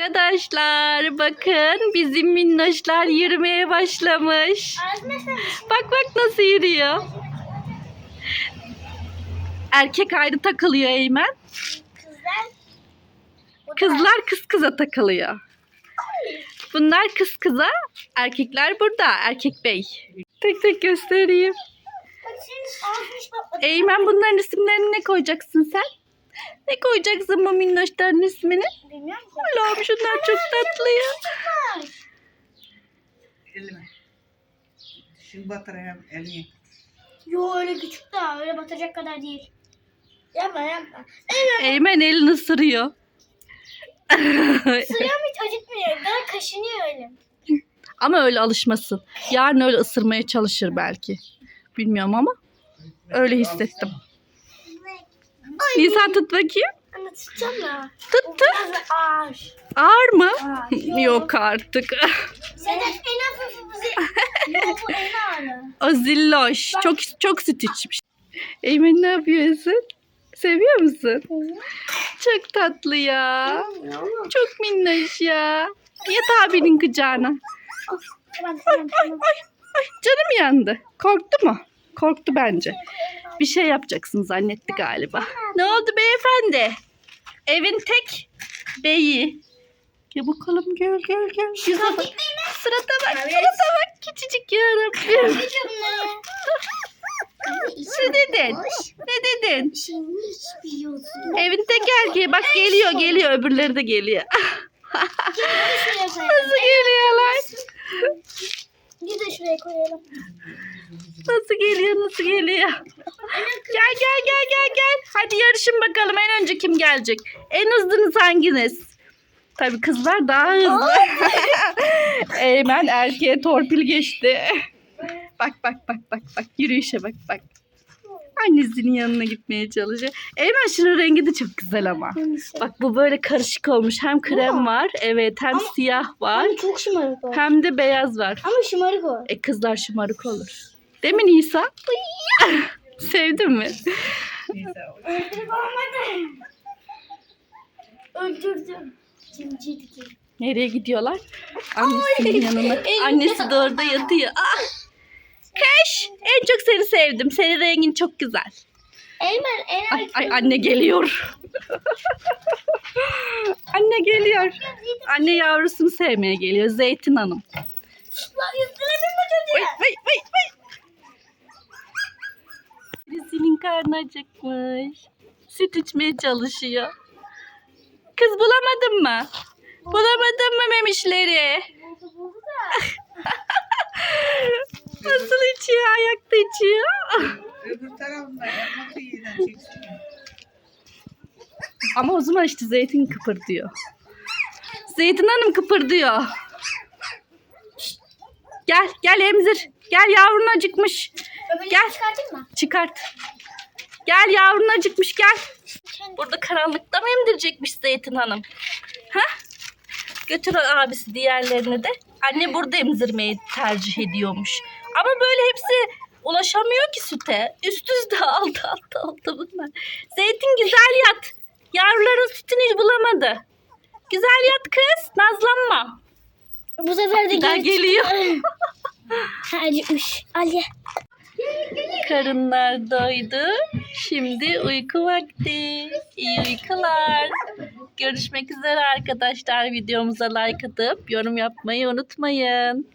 Arkadaşlar bakın bizim minnoşlar yürümeye başlamış. Bak bak nasıl yürüyor. Erkek ayrı takılıyor Eymen. Kızlar. Kızlar kız kıza takılıyor. Bunlar kız kıza, erkekler burada. Erkek bey. Tek tek göstereyim. Eymen bunların isimlerini ne koyacaksın sen? Ne koyacaksın bu minnoşların ismini? Bilmiyorum ki. Allah'ım şunlar çok tatlı ya. Elime. Şimdi batırayım elini. Yo öyle küçük daha öyle batacak kadar değil. Yapma yapma. Eymen elini ısırıyor. Sıram hiç acıtmıyor. Daha kaşınıyor elim. ama öyle alışmasın. Yarın öyle ısırmaya çalışır belki. Bilmiyorum ama öyle hissettim. Nisan tut bakayım. Anlatacağım ya. Tut tut. ağır. Ağır mı? Ağır. Yok artık. Senin en hafif bu bu en ağırı. O zilloş. Çok çok süt içmiş. Eymen ne yapıyorsun? Seviyor musun? Çok tatlı ya. Çok minnoş ya. Yat abinin kucağına. Tamam tamam tamam. Ay canım yandı. Korktu mu? Korktu bence. Bir şey yapacaksın zannetti galiba. Ne oldu beyefendi? Evin tek beyi. Gel bakalım gel gel gel. Yüze bak. Surata bak surata bak. Küçücük yarabbim. Ne dedin? Ne dedin? Hiç biliyorsun. Evin tek erkeği bak geliyor geliyor öbürleri de geliyor. Nasıl geliyorlar? Bir de şuraya koyalım. Nasıl geliyor nasıl geliyor? Gel gel gel gel gel. Hadi yarışın bakalım en önce kim gelecek? En hızlınız hanginiz? Tabii kızlar daha hızlı. Eymen erkeğe torpil geçti. Bak bak bak bak bak yürüyüşe bak bak. Annesinin yanına gitmeye çalışıyor. Eymen şunun rengi de çok güzel ama. Bak bu böyle karışık olmuş. Hem krem var evet hem siyah var. Ama çok şımarık o. Hem de beyaz var. Ama şımarık o. E kızlar şımarık olur. Değil mi Nisa? Sevdin mi? Öldürüp olmadı. Öldürdüm. Nereye gidiyorlar? Annesinin yanına. Annesi de orada yatıyor. Ah! Keş! En çok seni sevdim. Senin rengin çok güzel. Eymen en Ay, ay anne geliyor. anne geliyor. Anne yavrusunu sevmeye geliyor. Zeytin Hanım. Lan mi Vay vay vay vay. Birisinin karnı acıkmış. Süt içmeye çalışıyor. Kız bulamadın mı? Bulamadın mı memişleri? Buldu buldu da. Ama o zaman işte zeytin kıpırdıyor. Zeytin Hanım kıpırdıyor. Gel, gel emzir. Gel yavrun acıkmış. Öbürünü Gel. çıkartayım mı? Çıkart. Gel yavrun acıkmış gel. Burada karanlıkta mı emdirecekmiş Zeytin Hanım? Ha? Götür abisi diğerlerini de. Anne burada emzirmeyi tercih ediyormuş. Ama böyle hepsi ulaşamıyor ki süte. Üst üste aldı aldı aldı bunlar. Zeytin güzel sütünü bulamadı. Güzel yat kız. Nazlanma. Bu sefer de daha geri geliyor. Acıkmış. Al ye. Karınlar doydu. Şimdi uyku vakti. İyi uykular. Görüşmek üzere arkadaşlar. Videomuza like atıp yorum yapmayı unutmayın.